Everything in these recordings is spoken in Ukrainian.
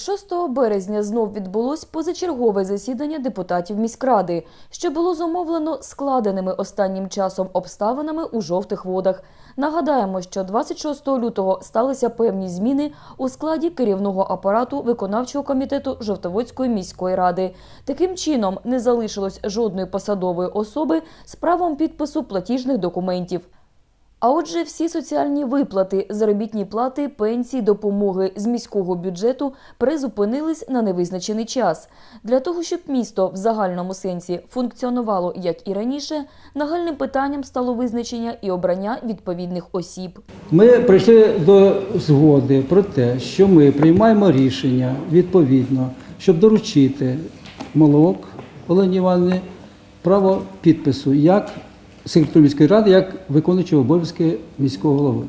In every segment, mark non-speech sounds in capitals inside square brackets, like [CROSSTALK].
6 березня знов відбулось позачергове засідання депутатів міськради, що було зумовлено складеними останнім часом обставинами у жовтих водах. Нагадаємо, що 26 лютого сталися певні зміни у складі керівного апарату виконавчого комітету Жовтоводської міської ради. Таким чином не залишилось жодної посадової особи з правом підпису платіжних документів. А отже, всі соціальні виплати, заробітні плати, пенсії, допомоги з міського бюджету призупинились на невизначений час. Для того, щоб місто в загальному сенсі функціонувало як і раніше, нагальним питанням стало визначення і обрання відповідних осіб. Ми прийшли до згоди про те, що ми приймаємо рішення відповідно, щоб доручити Молок Олені Івановні право підпису як секретарю міської ради, як виконуючого обов'язки міського голови.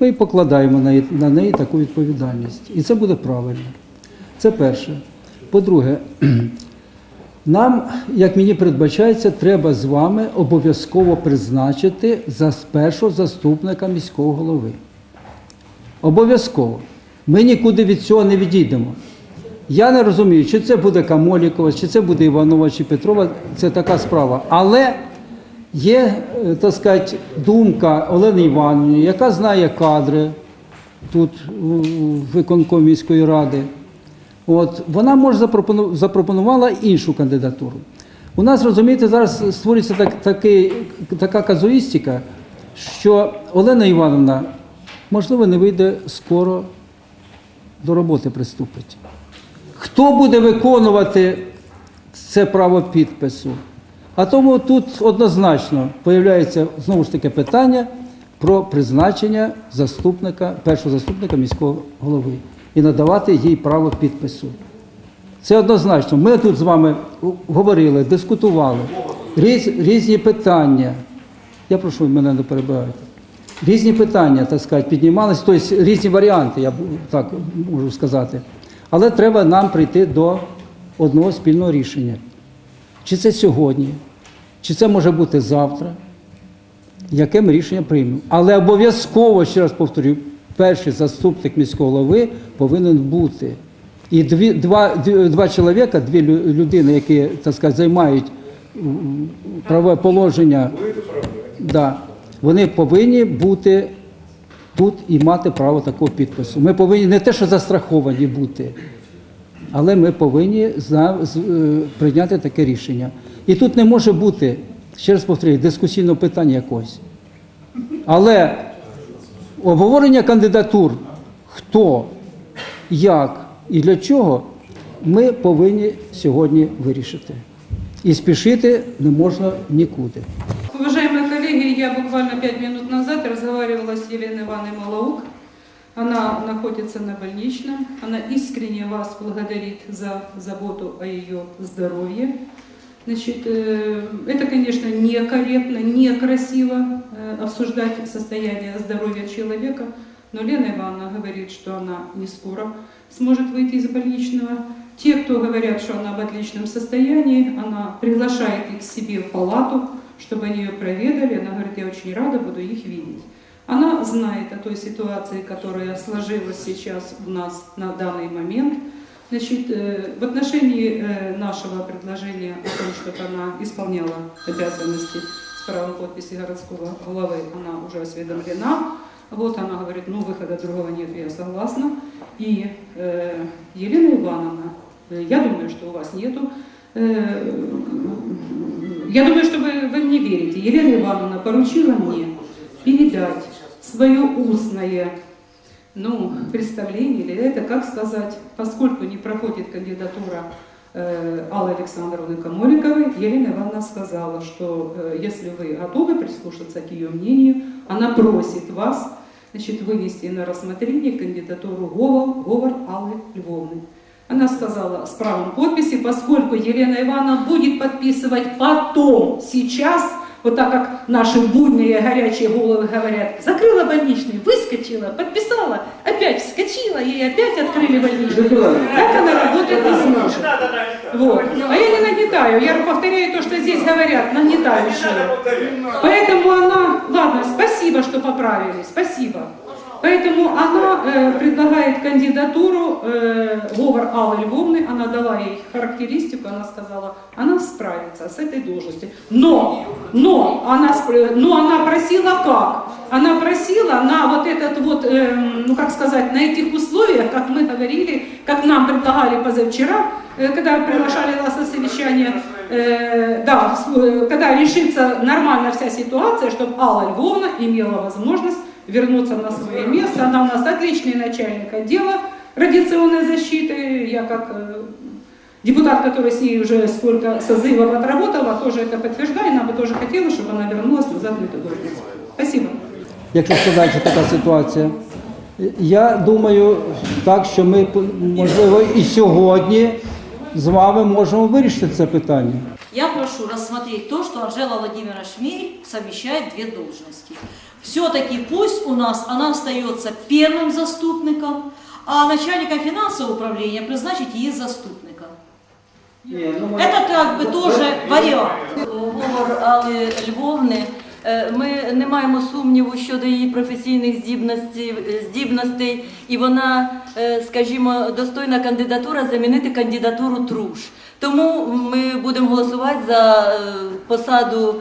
Ми покладаємо на на неї таку відповідальність. І це буде правильно. Це перше. По-друге, [CLEARS THROAT] нам, як мені передбачається, треба з вами обов'язково призначити за першого заступника міського голови. Обов'язково. Ми нікуди від цього не відійдемо. Я не розумію, чи це буде Камолікова, чи це буде Іванова, чи Петрова, це така справа. Але є, е, так сказати, думка Олени Іванівни, яка знає кадри тут у виконкомі міської ради. От, вона може запропонувала іншу кандидатуру. У нас, розумієте, зараз створюється так, такий, така казуїстика, що Олена Івановна, можливо, не вийде скоро до роботи приступить. Хто буде виконувати це право підпису? А тому тут однозначно появляється знову ж таки питання про призначення заступника, першого заступника міського голови і надавати їй право підпису. Це однозначно. Ми тут з вами говорили, дискутували різ, різні питання. Я прошу мене не перебивайте. Різні питання, так сказати, піднімалися, тобто різні варіанти, я так можу сказати. Але треба нам прийти до одного спільного рішення. Чи це сьогодні, чи це може бути завтра, яке ми рішення приймемо. Але обов'язково, ще раз повторюю, перший заступник міського голови повинен бути. І дві, два, два чоловіка, дві людини, які так сказати, займають правове положення, да, вони повинні бути тут і мати право такого підпису. Ми повинні не те, що застраховані бути, але ми повинні з- е, прийняти таке рішення. І тут не може бути, ще раз повторюю, дискусійного питання якогось. Але обговорення кандидатур, хто, як і для чого, ми повинні сьогодні вирішити. І спішити не можна нікуди. Уважаемые коллеги, я буквально пять минут назад разговаривала с Еленой Ивановной Малаук. Она находится на больничном. Она искренне вас благодарит за заботу о ее здоровье. Значит, э, это, конечно, некорректно, некрасиво э, обсуждать состояние здоровья человека, но Лена Ивановна говорит, что она не скоро сможет выйти из больничного. Те, кто говорят, что она в отличном состоянии, она приглашает их к себе в палату, чтобы они ее проведали. Она говорит, я очень рада буду их видеть. Она знает о той ситуации, которая сложилась сейчас у нас на данный момент. Значит, э, в отношении э, нашего предложения о том, чтобы она исполняла обязанности с правом подписи городского главы, она уже осведомлена. Вот она говорит, ну выхода другого нет, я согласна. И э, Елена Ивановна, э, я думаю, что у вас нету э, я думаю, что вы, вы мне верите. Елена Ивановна поручила мне передать свое устное ну, представление, или это, как сказать, поскольку не проходит кандидатура э, Аллы Александровны Камоликовой, Елена Ивановна сказала, что э, если вы готовы прислушаться к ее мнению, она просит вас значит, вынести на рассмотрение кандидатуру Говор, Говор Аллы Львовны. Она сказала с правом подписи, поскольку Елена Ивановна будет подписывать потом, сейчас, вот так как наши будные горячие головы говорят, закрыла больничный, выскочила, подписала, опять вскочила, ей опять открыли больничный. Так она работать не сможет. Вот. А я не нагнетаю, я повторяю то, что здесь говорят, нагнетающие. Поэтому она, ладно, спасибо, что поправили, спасибо. Поэтому она э, предлагает кандидатуру э, Говор Аллы Львовны, она дала ей характеристику, она сказала, она справится с этой должностью. Но, но, она, спр- но она просила как? Она просила на вот этот вот, эм, ну как сказать, на этих условиях, как мы говорили, как нам предлагали позавчера, э, когда приглашали нас на совещание, э, да, с- э, когда решится нормально вся ситуация, чтобы Алла Львовна имела возможность вернуться на свое место. Она у нас отличный начальник отдела радиационной защиты. Я как э, депутат, который с ней уже сколько созывов отработала, тоже это подтверждаю. Нам бы тоже хотелось, чтобы она вернулась назад в эту должность. Спасибо. якщо складається така ситуація. Я думаю так, що ми, можливо, і сьогодні з вами можемо вирішити це питання. Я прошу рассмотреть то, что Анжела Владимировна Шмель совмещает две должности. Все-таки пусть у нас она остается первым заступником, а начальником финансового управления призначить ее заступника. Это как бы тоже вариант. Говор Алли Львовни. е, Ми не маємо сумніву щодо її професійних здібностей, здібностей, і вона, е, скажімо, достойна кандидатура замінити кандидатуру Труш. Тому ми будемо голосувати за е, посаду,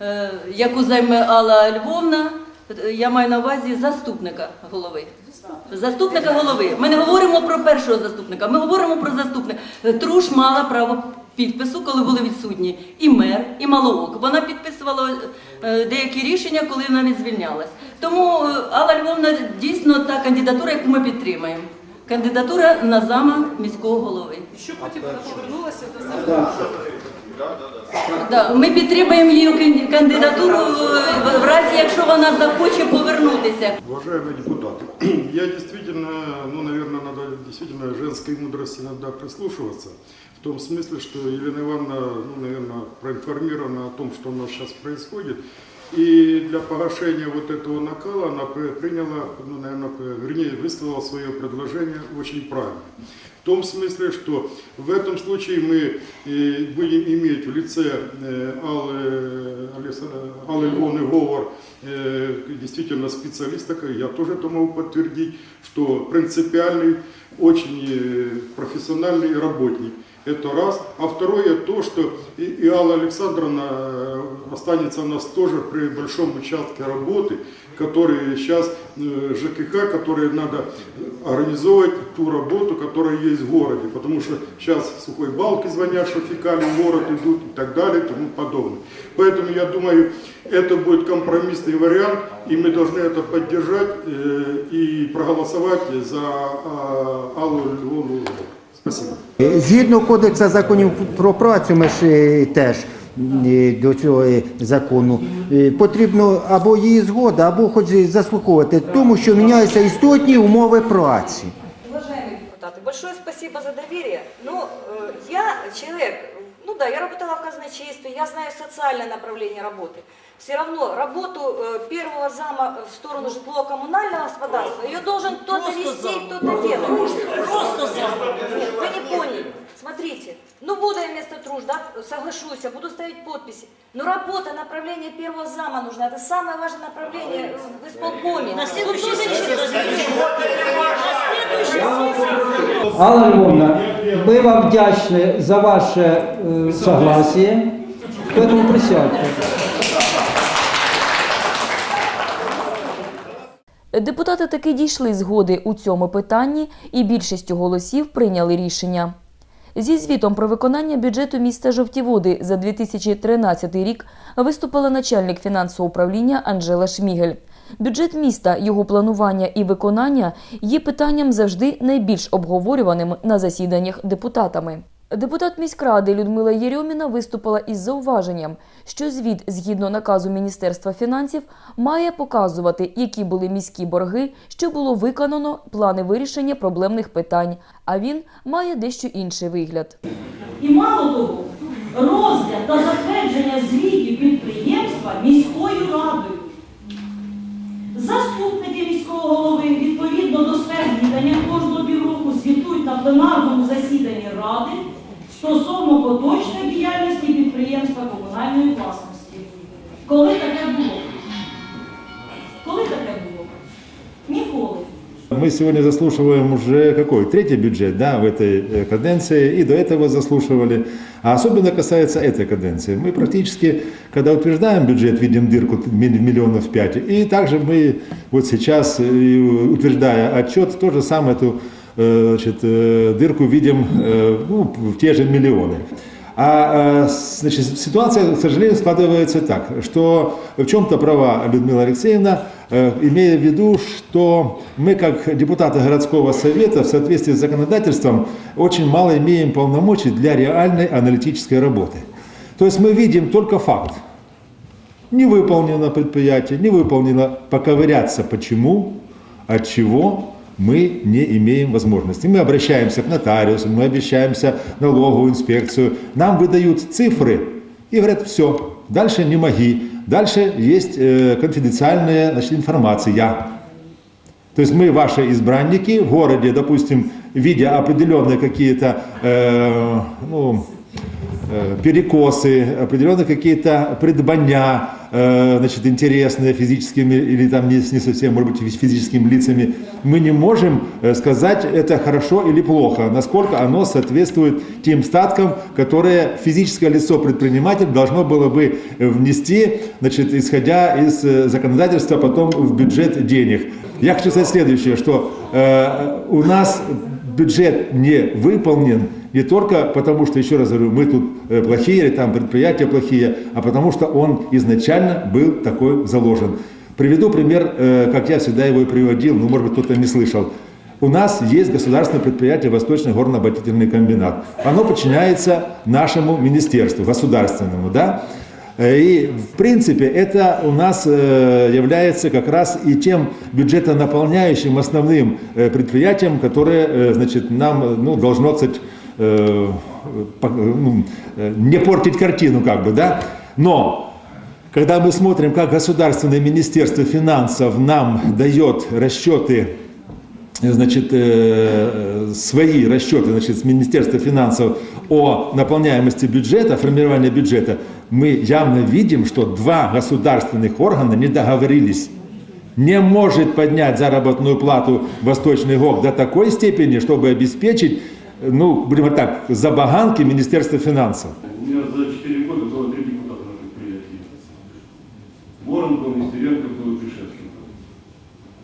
е, яку займе Алла Львовна. Е, Я маю на увазі заступника голови. Заступника голови. Ми не говоримо про першого заступника, ми говоримо про заступника. Труш мала право підпису, коли були відсутні і мер, і Малоок. Вона підписувала е, деякі рішення, коли навіть звільнялась. Тому е, Алла Львовна дійсно та кандидатура, яку ми підтримаємо. Кандидатура на зама міського голови. Що потім вона повернулася до Да, ми підтримуємо її кан- кандидатуру е, в разі, якщо вона захоче повернутися. Уважаемые депутаты, [CLEARS THROAT] я действительно, ну, наверное, надо действительно женской мудрости иногда прислушиваться, в том смысле, что Елена Ивановна, ну, наверное, проинформирована о том, что у нас сейчас происходит, и для погашения вот этого накала она при- приняла, ну, наверное, вернее, высказала свое предложение очень правильно. В том смысле, что в этом случае мы э, будем иметь в лице э, Аллы, Александра- Аллы Львовны Говор э, действительно специалиста, я тоже это могу подтвердить, что принципиальный, очень э, профессиональный работник. Это раз. А второе то, что и, и Алла Александровна э, останется у нас тоже при большом участке работы, который сейчас э, ЖКХ, которые надо организовывать ту работу, которая есть в городе. Потому что сейчас сухой балки звонят, что фекалии в город идут и так далее и тому подобное. Поэтому я думаю, это будет компромиссный вариант, и мы должны это поддержать э, и проголосовать за Аллу Львовну. Спасибо. Згідно кодексу законів про працю, ми ж е, теж е, до цього е, закону е, потрібно або її згода, або хоч і заслуховувати, тому що міняються істотні умови праці. Уважаемые депутаты, большое спасибо за доверие. Но э, я человек, ну да, я работала в казначействе, я знаю социальное направление работы. Все равно работу э, первого зама в сторону жилого-коммунального господарства, ее должен кто-то Просто вести, зам. кто-то делать. Просто зам. Нет, вы не поняли. Смотрите, ну буду я вместо труш, да, соглашусь, я буду ставить подписи. Но работа, направление первого зама нужна. Это самое важное направление в исполкоме. На Тут следующей тоже сессии через- разберем. На следующей сессии. Алла Львовна, ми вам вдячні за ваше е, согласие. Поэтому присядьте. Депутати таки дійшли згоди у цьому питанні і більшістю голосів прийняли рішення. Зі звітом про виконання бюджету міста Жовтіводи за 2013 рік виступила начальник фінансового управління Анжела Шмігель. Бюджет міста, його планування і виконання є питанням завжди найбільш обговорюваним на засіданнях депутатами. Депутат міськради Людмила Єрьоміна виступила із зауваженням, що звіт, згідно наказу Міністерства фінансів, має показувати, які були міські борги, що було виконано, плани вирішення проблемних питань. А він має дещо інший вигляд. І мало того, розгляд та затвердження звітів підприємства міською радою. Заступники міського голови відповідно до сфер відання кожного півроку звітують на пленарному засіданні ради стосовно поточної діяльності підприємства комунальної власності. Коли таке було? мы сегодня заслушиваем уже какой? Третий бюджет да, в этой э, каденции, и до этого заслушивали. А особенно касается этой каденции. Мы практически, когда утверждаем бюджет, видим дырку миль- миллионов пять. И также мы вот сейчас, э, утверждая отчет, то же самое эту э, значит, э, дырку видим э, ну, в те же миллионы. А э, значит, ситуация, к сожалению, складывается так, что в чем-то права Людмила Алексеевна, э, имея в виду, что мы, как депутаты городского совета, в соответствии с законодательством, очень мало имеем полномочий для реальной аналитической работы. То есть мы видим только факт. Не выполнено предприятие, не выполнено поковыряться, почему, от чего мы не имеем возможности. Мы обращаемся к нотариусу, мы обращаемся в налоговую инспекцию, нам выдают цифры и говорят, все, дальше не моги, дальше есть э, конфиденциальная значит, информация. То есть мы ваши избранники в городе, допустим, видя определенные какие-то э, ну, перекосы, определенные какие-то предбания, э, значит, интересные физическими или там не, не совсем, может быть, физическими лицами, мы не можем э, сказать, это хорошо или плохо, насколько оно соответствует тем статкам, которые физическое лицо-предприниматель должно было бы э, внести, значит, исходя из э, законодательства потом в бюджет денег. Я хочу сказать следующее, что э, у нас бюджет не выполнен не только потому, что, еще раз говорю, мы тут э, плохие или там предприятия плохие, а потому что он изначально был такой заложен. Приведу пример, э, как я всегда его и приводил, ну, может быть, кто-то не слышал. У нас есть государственное предприятие Восточный горно-обогатительный комбинат. Оно подчиняется нашему министерству, государственному, да? Э, И, в принципе, это у нас является как раз и тем бюджетонаполняющим основным предприятием, которое, значит, нам ну, должно, кстати, э, по- ну, э, не портить картину, как бы, да? Но когда мы смотрим, как Государственное министерство финансов нам дает расчеты значит, э, свои расчеты значит, с Министерства финансов о наполняемости бюджета, формировании бюджета, мы явно видим, что два государственных органа не договорились. Не может поднять заработную плату Восточный ГОК до такой степени, чтобы обеспечить, ну, будем говорить так, забаганки Министерства финансов. У меня за 4 года было три депутата на предприятии. Ворон был, Нестеренко был, и Пришевский был.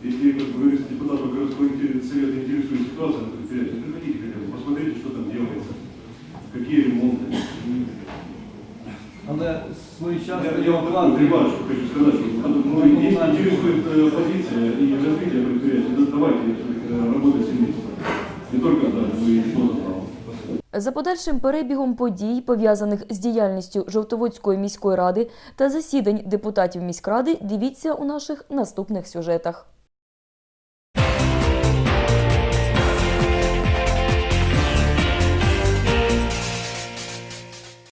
Если, как говорится, депутатов городского совета интересует ситуация на предприятии, приходите хотя бы, посмотрите, что там делается, какие ремонты. Але Я, своєчасно я вам такую реваншу хочу сказать, что ну, если интересует э, позиция и развитие предприятия, да, давайте э, работать вместе. Не только да, вы что за право. За подальшим перебігом подій, пов'язаних з діяльністю Жовтоводської міської ради та засідань депутатів міськради, дивіться у наших наступних сюжетах.